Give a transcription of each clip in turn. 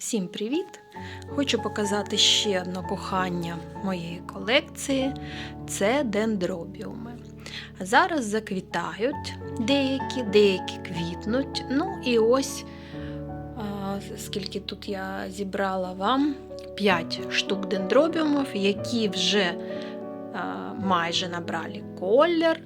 Всім привіт! Хочу показати ще одне кохання моєї колекції це дендробіуми. Зараз заквітають деякі, деякі квітнуть. Ну і ось скільки тут я зібрала вам 5 штук дендробіумів, які вже майже набрали колір,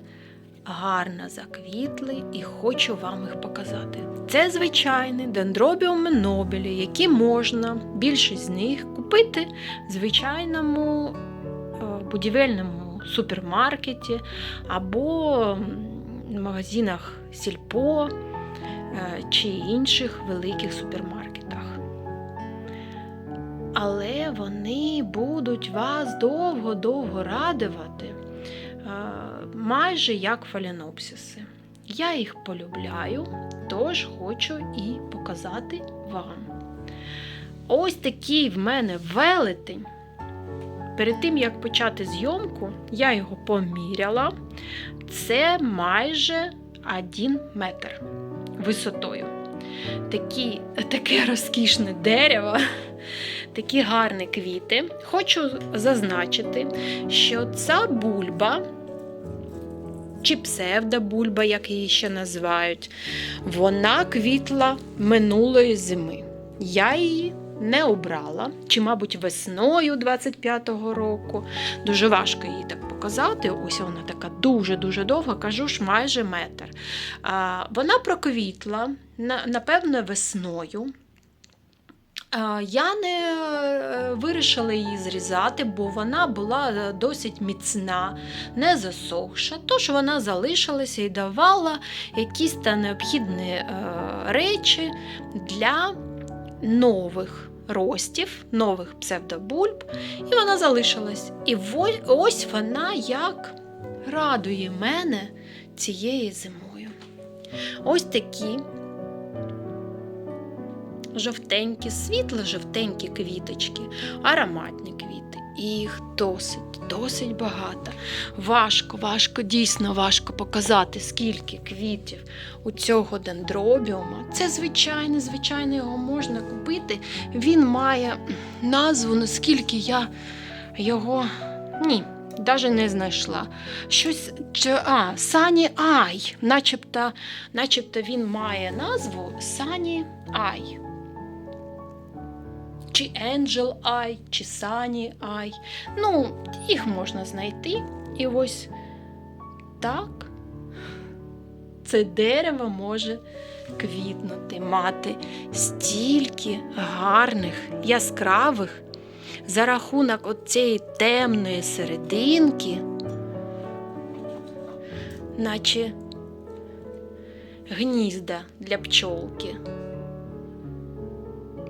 гарно заквітли і хочу вам їх показати. Це звичайні дендробіуми Нобелі, які можна, більшість з них, купити в звичайному е, будівельному супермаркеті або в магазинах Сільпо е, чи інших великих супермаркетах. Але вони будуть вас довго-довго радувати, майже як фаленопсиси. Я їх полюбляю, тож хочу і показати вам. Ось такий в мене велетень. Перед тим, як почати зйомку, я його поміряла. Це майже 1 метр висотою. Такі, таке розкішне дерево, такі гарні квіти. Хочу зазначити, що ця бульба чи псевдобульба, як її ще називають, вона квітла минулої зими. Я її не обрала, чи, мабуть, весною 25-го року. Дуже важко її так показати. Ось вона така дуже-дуже довга, кажу ж, майже метр. Вона проквітла, напевно, весною. А, Я не е, вирішила її зрізати, бо вона була е, досить міцна, не засохша, тож вона залишилася і давала якісь та необхідні е, речі для нових ростів, нових псевдобульб, і вона залишилась. І ось вона як радує мене цією зимою. Ось такі жовтенькі, світло-жовтенькі квіточки, ароматні квіти. Їх досить, досить багато. Важко, важко, дійсно важко показати, скільки квітів у цього дендробіума. Це звичайно, звичайно, його можна купити. Він має назву, наскільки я його ні. Навіть не знайшла. Щось а, Сані Ай. Начебто, начебто він має назву Сані Ай. Чи Angel Eye, чи Sunny Eye. Ну, їх можна знайти. І ось так це дерево може квітнути, мати стільки гарних, яскравих за рахунок от цієї темної серединки, наче гнізда для пчолки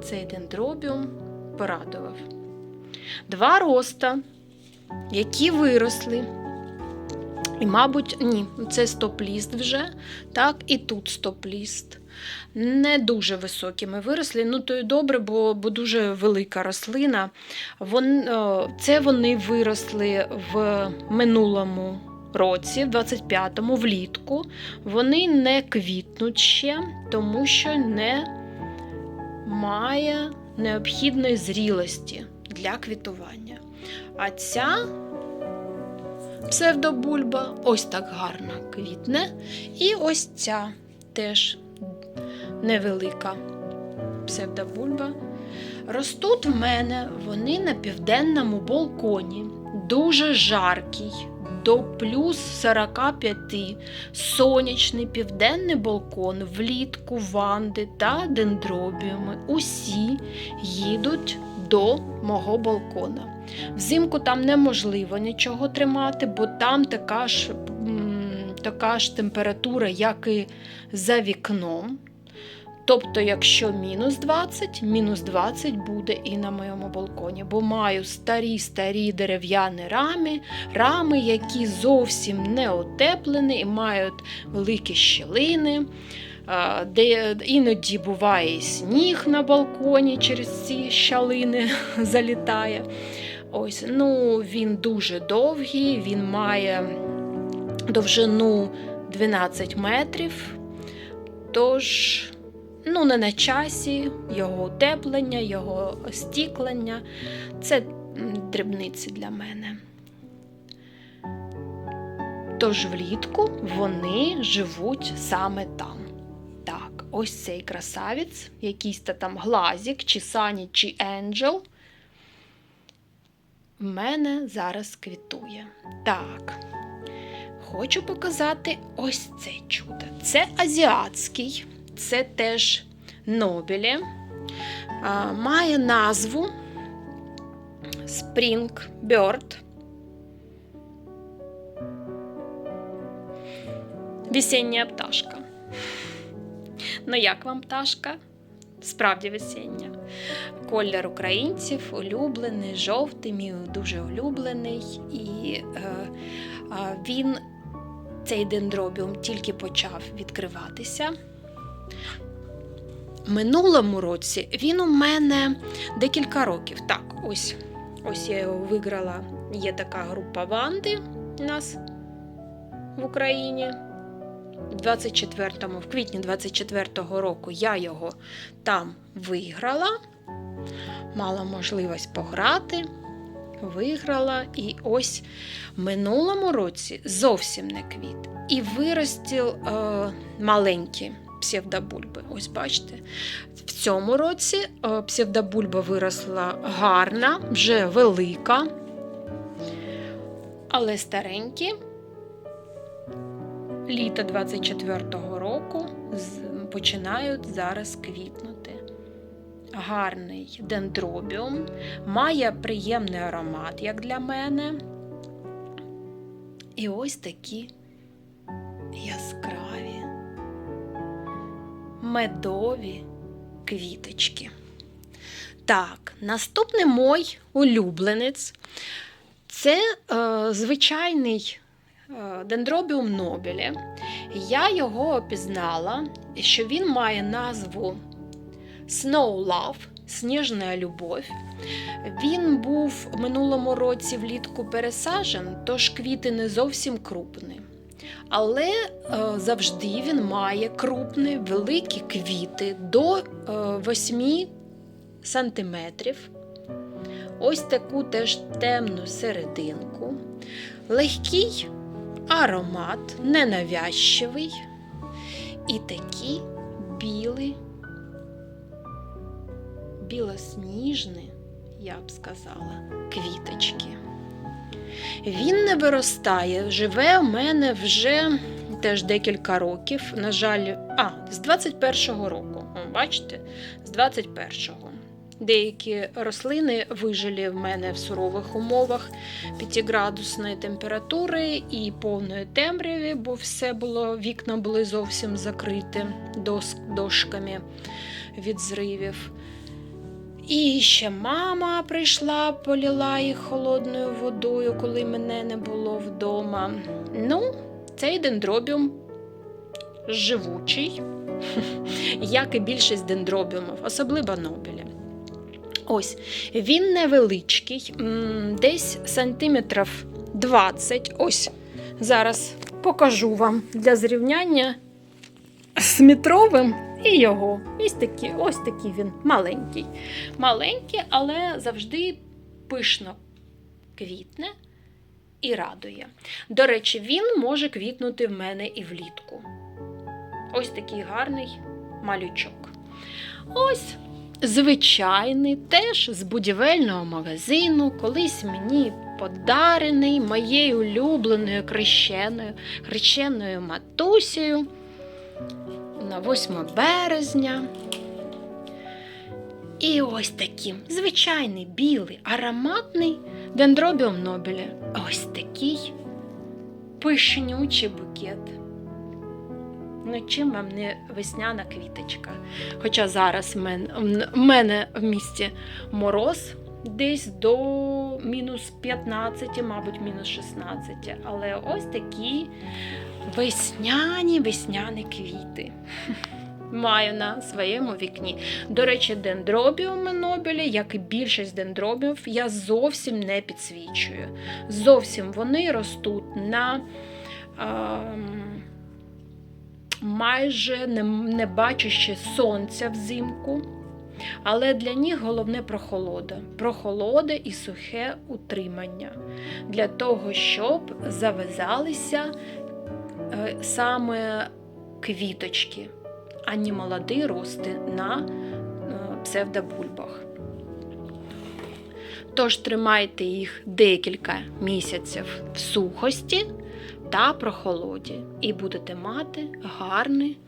цей дендробіум порадував. Два роста, які виросли. І, мабуть, ні, це стоп-ліст вже, так, і тут стоп-ліст. Не дуже високими виросли. Ну, то й добре, бо, бо дуже велика рослина. Вон, це вони виросли в минулому році, в 25-му, влітку. Вони не квітнуть ще, тому що не має необхідної зрілості для квітування. А ця псевдобульба ось так гарно квітне. І ось ця теж невелика псевдобульба. Ростуть в мене вони на південному балконі, дуже жаркий, до плюс 45, сонячний південний балкон, влітку ванди та дендробіуми. Усі їдуть до мого балкона. Взимку там неможливо нічого тримати, бо там така ж, така ж температура, як і за вікном. Тобто, якщо мінус 20, мінус 20 буде і на моєму балконі, бо маю старі-старі дерев'яні рами, рами, які зовсім не отеплені і мають великі щілини, де іноді буває і сніг на балконі через ці щалини залітає. Ось, ну, Він дуже довгий, він має довжину 12 метрів. Тож ну, не на часі, його утеплення, його стіклення. Це дрібниці для мене. Тож влітку вони живуть саме там. Так, ось цей красавець, якийсь та там глазік, чи Сані, чи Енджел. В мене зараз квітує. Так. Хочу показати ось це чудо. Це азіатський, це теж Нобелі. Має назву Spring Bird. Весіння пташка. Ну, як вам пташка? Справді весіння. Колір українців улюблений, жовтий, мій дуже улюблений. І е, е, він, цей дендробіум, тільки почав відкриватися. Минулому році він у мене декілька років. Так, ось, ось я його виграла. Є така група Ванди у нас в Україні. В 24-му, в квітні 24-го року я його там виграла, мала можливість пограти, виграла. І ось минулому році зовсім не квіт. І виростіл е, маленькі псевдобульби. Ось бачите. В цьому році е, псевдобульба виросла гарна, вже велика, але старенькі літа 24-го року починають зараз квітнути. Гарний дендробіум, має приємний аромат, як для мене. І ось такі яскраві, медові квіточки. Так, наступний мой улюбленець це е, звичайний е, дендробіум нобілі. Я його опізнала, що він має назву Snow Love Сніжна любов. Він був минулому році влітку пересаджен, тож квіти не зовсім крупні. Але е, завжди він має крупні, великі квіти до е, 8 сантиметрів. Ось таку теж темну серединку. Легкий аромат, ненавязчивий. І такі білі, білосніжні, я б сказала, квіточки. Він не виростає, живе у мене вже теж декілька років. На жаль, а, з 21-го року. Бачите? З 21-го. Деякі рослини вижили в мене в сурових умовах 5-градусної температури і повної темряві, бо все було, вікна були зовсім закриті дошками від зривів. І ще мама прийшла, поліла їх холодною водою, коли мене не було вдома. Ну, цей дендробіум живучий, як і більшість дендробіумів, особливо нобеля. Ось, він невеличкий, десь сантиметрів 20. Ось зараз покажу вам для зрівняння з метровим і його. Ось такий, ось такий він маленький. Маленький, але завжди пишно квітне і радує. До речі, він може квітнути в мене і влітку. Ось такий гарний малючок. Ось звичайний, теж з будівельного магазину, колись мені подарений моєю улюбленою хрещеною, хрещеною матусею на 8 березня. І ось такий звичайний білий, ароматний дендробіум нобеля. Ось такий пишнючий букет. Ну, чим вам не весняна квіточка? Хоча зараз в мене, в місті мороз десь до мінус 15, мабуть, мінус 16. Але ось такі весняні весняні квіти. Маю на своєму вікні. До речі, дендробіуми Нобелі, як і більшість дендробіумів, я зовсім не підсвічую. Зовсім вони ростуть на ем, майже не, не бачачи сонця взимку. Але для них головне прохолода. Прохолода і сухе утримання. Для того, щоб завязалися саме квіточки, а не молоді рости на е, псевдобульбах. Тож тримайте їх декілька місяців в сухості та прохолоді, і будете мати гарний,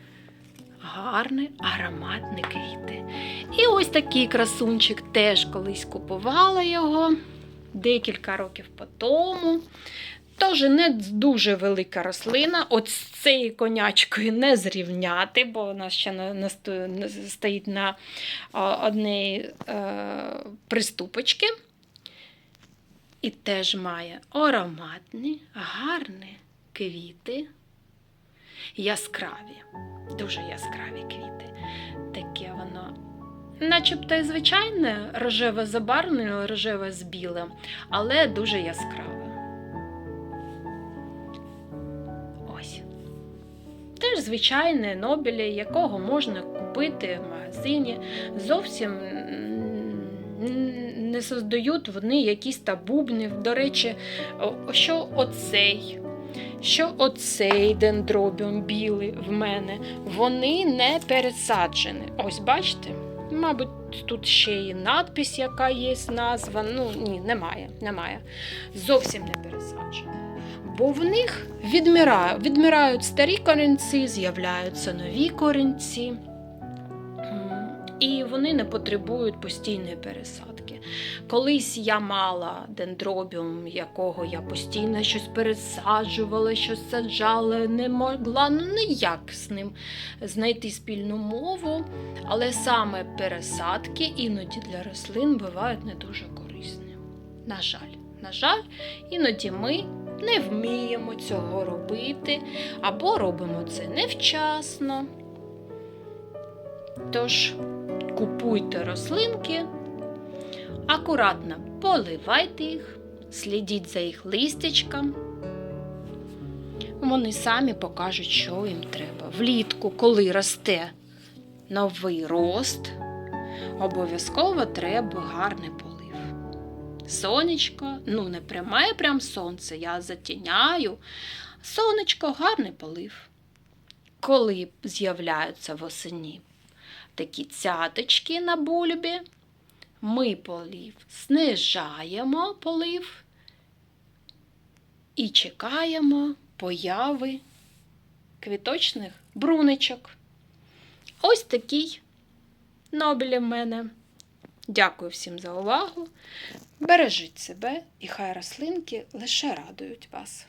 гарний ароматний квіти. І ось такий красунчик теж колись купувала його декілька років по тому. Тож не дуже велика рослина. От з цією конячкою не зрівняти, бо вона ще на, на, сто- на- стоїть на одній е, приступочці. І теж має ароматні, гарні квіти, яскраві, дуже яскраві квіти. Таке воно, начебто і звичайне рожеве забарвлене, рожеве з білим, але дуже яскраве. Теж звичайне нобілі, якого можна купити в магазині. Зовсім не создають вони якісь та бубни. До речі, що оцей, що оцей дендробіум білий в мене, вони не пересаджені. Ось бачите? Мабуть, тут ще і надпись, яка є назва. Ну ні, немає, немає. Зовсім не пересаджені. Бо в них відмирають, відмирають старі корінці, з'являються нові корінці. І вони не потребують постійної пересадки. Колись я мала дендробіум, якого я постійно щось пересаджувала, щось саджала, не могла ну ніяк з ним знайти спільну мову. Але саме пересадки іноді для рослин бувають не дуже корисні. На жаль, на жаль, іноді ми не вміємо цього робити, або робимо це невчасно. Тож купуйте рослинки, акуратно поливайте їх, слідіть за їх листячком. Вони самі покажуть, що їм треба. Влітку, коли росте новий рост, обов'язково треба полив. Сонечко, ну не прямає прям сонце, я затіняю. Сонечко, гарний полив. Коли з'являються восені такі цяточки на бульбі, ми полив знижаємо полив і чекаємо появи квіточних бруничок. Ось такий нобель в мене. Дякую всім за увагу. Бережіть себе, і хай рослинки лише радують вас.